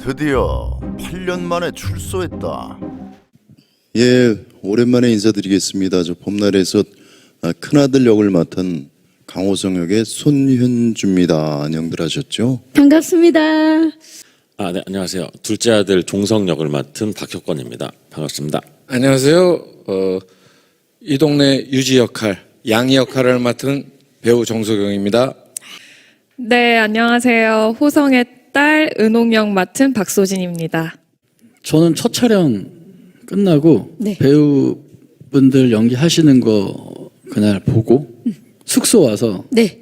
드디어 8년 만에 출소했다. 예, 오랜만에 인사드리겠습니다. 저 봄날에서 아, 큰아들 역을 맡은 강호성 역의 손현주입니다. 안녕들 하셨죠? 반갑습니다. 아, 네, 안녕하세요. 둘째 아들 종성 역을 맡은 박혁권입니다. 반갑습니다. 안녕하세요. 어, 이 동네 유지 역할, 양이 역할을 맡은 배우 정소경입니다. 네, 안녕하세요. 호성의 딸 은홍역 맡은 박소진입니다. 저는 첫 촬영 끝나고 네. 배우분들 연기하시는 거 그날 보고 숙소 와서 네.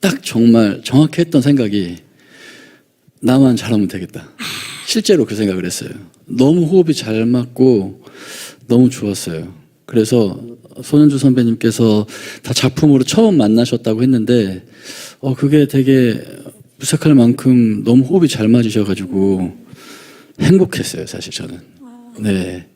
딱 정말 정확히 했던 생각이 나만 잘하면 되겠다. 실제로 그 생각을 했어요. 너무 호흡이 잘 맞고 너무 좋았어요. 그래서 손현주 선배님께서 다 작품으로 처음 만나셨다고 했는데 어 그게 되게 무색할 만큼 너무 호흡이 잘 맞으셔가지고 행복했어요, 사실 저는. 네.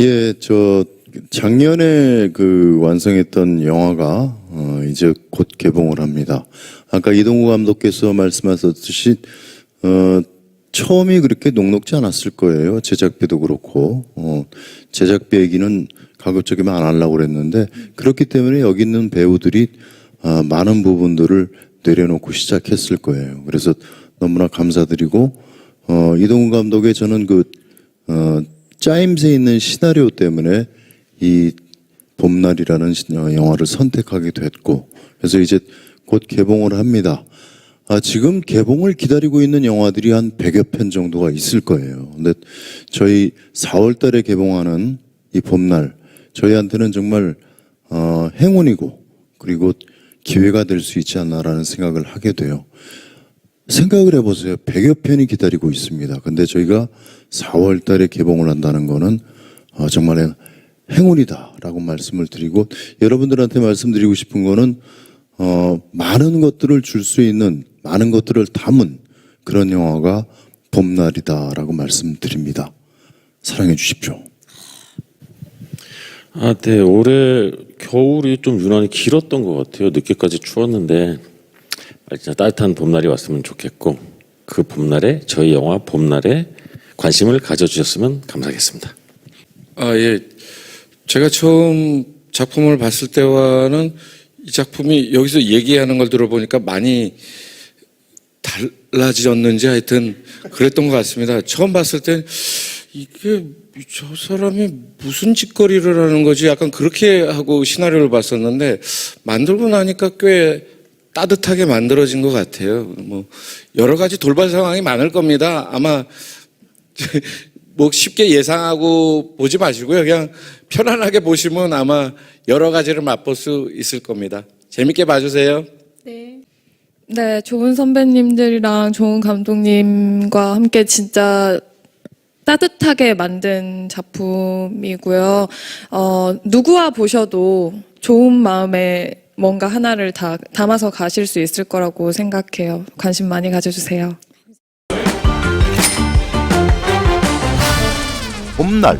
예, 저 작년에 그 완성했던 영화가 어, 이제 곧 개봉을 합니다. 아까 이동우 감독께서 말씀하셨듯이 어, 처음이 그렇게 녹록지 않았을 거예요. 제작비도 그렇고 어, 제작비 얘기는 가급적이면 안 하려고 그랬는데 그렇기 때문에 여기 있는 배우들이 아, 많은 부분들을 내려놓고 시작했을 거예요. 그래서 너무나 감사드리고 어, 이동우 감독의 저는 그 어, 짜임새 있는 시나리오 때문에 이 봄날이라는 시- 어, 영화를 선택하게 됐고 그래서 이제 곧 개봉을 합니다. 아, 지금 개봉을 기다리고 있는 영화들이 한 100여 편 정도가 있을 거예요. 근데 저희 4월 달에 개봉하는 이 봄날 저희한테는 정말 어, 행운이고 그리고 기회가 될 수 있지 않나라는 생각을 하게 돼요. 생각을 해보세요. 100여 편이 기다리고 있습니다. 근데 저희가 4월 달에 개봉을 한다는 거는 어, 정말 행운이다라고 말씀을 드리고 여러분들한테 말씀드리고 싶은 거는 어, 많은 것들을 줄 수 있는 많은 것들을 담은 그런 영화가 봄날이다라고 말씀드립니다. 사랑해 주십시오. 아, 네, 올해 겨울이 좀 유난히 길었던 것 같아요. 늦게까지 추웠는데 아, 진짜 따뜻한 봄날이 왔으면 좋겠고 그 봄날에 저희 영화 봄날에 관심을 가져주셨으면 감사하겠습니다. 아, 예. 제가 처음 작품을 봤을 때와는 이 작품이 여기서 얘기하는 걸 들어보니까 많이 달라졌는지 하여튼 그랬던 것 같습니다. 처음 봤을 땐 이게 저 사람이 무슨 짓거리를 하는 거지 약간 그렇게 하고 시나리오를 봤었는데 만들고 나니까 꽤 따뜻하게 만들어진 것 같아요. 뭐 여러 가지 돌발 상황이 많을 겁니다. 아마 뭐 쉽게 예상하고 보지 마시고요. 그냥 편안하게 보시면 아마 여러 가지를 맛볼 수 있을 겁니다. 재밌게 봐주세요. 네, 좋은 선배님들이랑 좋은 감독님과 함께 진짜 따뜻하게 만든 작품이고요. 어, 누구와 보셔도 좋은 마음에 뭔가 하나를 다 담아서 가실 수 있을 거라고 생각해요. 관심 많이 가져주세요. 봄날